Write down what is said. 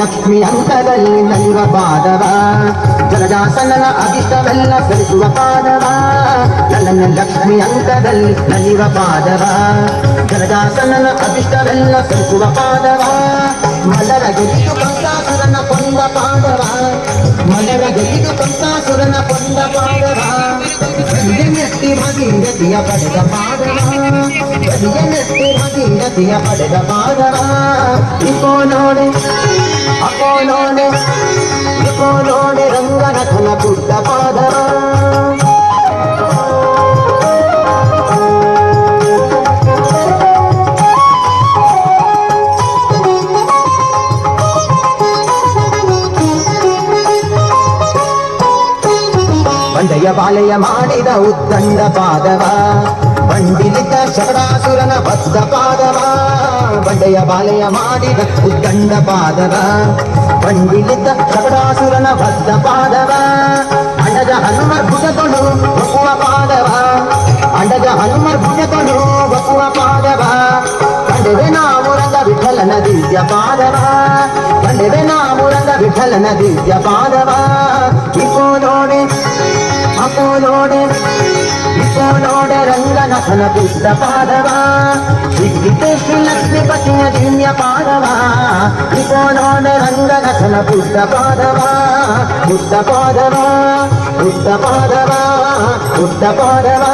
ಅಂಕದಲ್ಲಿ ನಲಿವ ಪಾದವ ಜಲಜಾಸನನ ಅಭಿಷ್ಟವೆಲ್ಲ ಸರಿಸುವ ಪಾದವ ನನ್ನ ಲಕ್ಷ್ಮಿ ಅಂಕದಲ್ಲಿ ನಲಿವ ಪಾದವ ಜಲಜಾಸನನ ಅಭಿಷ್ಟವೆಲ್ಲ ಸರಿಸುವ ಪಾದವ ಮಲರ ಗೆದ್ದು ಕಂಸಾಸುರನ ಕೊಂದ ಪಾದವ ಮಲರ ಗೆದ್ದು ಕಂಸಾಸುರನ ಕೊಂದ ಪಾದವ ನೆಟ್ಟಿ ಭಗೀರಥಿಯ ಪಡೆದ ಪಾದವ ನೆಟ್ಟಿ ಭಗೀರಥಿಯ ಪಡೆದ ಪಾದವ ಇಕೋ ನೋಡೆ ರಂಗನಥನ ಪುಟ್ಟ ಪಾದವ ಬಂಡೆಯ ಬಾಲೆಯ ಮಾಡಿದ ಉದ್ದಂಡ ಪಾದವ ಬಂಡಿಲಿದ್ದ ಶಕಡಾಸುರನ ಬದ್ಧ ಪಾದವ ಬಂಡೆಯ ಬಾಲೆಯ ಮಾಡಿದ ಉದ್ದಂಡ ಪಾದವ ಬಂಡಿಲಿದ್ದ ಶಕಡಾಸುರನ ಬದ್ಧ ಪಾದವ అండజ హనుమర్ భుజతోడు గొప్ప పాదవ. అండజ హనుమర్ భుజతోడు గొప్ప పాదవ. కండెవె నామురంగ విఠలన దివ్య పాదవ. కండెవె నామురంగ విఠలన దివ్య పాదవ. ఇకోలోడే అకోలోడే ఇకోలోడే రంగనథన పుష్ట పాదవ. దిగ్విదేశి లక్ష్మీపతియ దివ్య పాదవా. త్రికోణాన రంగనఖన బుద్ధ పాదవా బుద్ధ పాదవా బుద్ధ పాదవా బుద్ధ పాదవా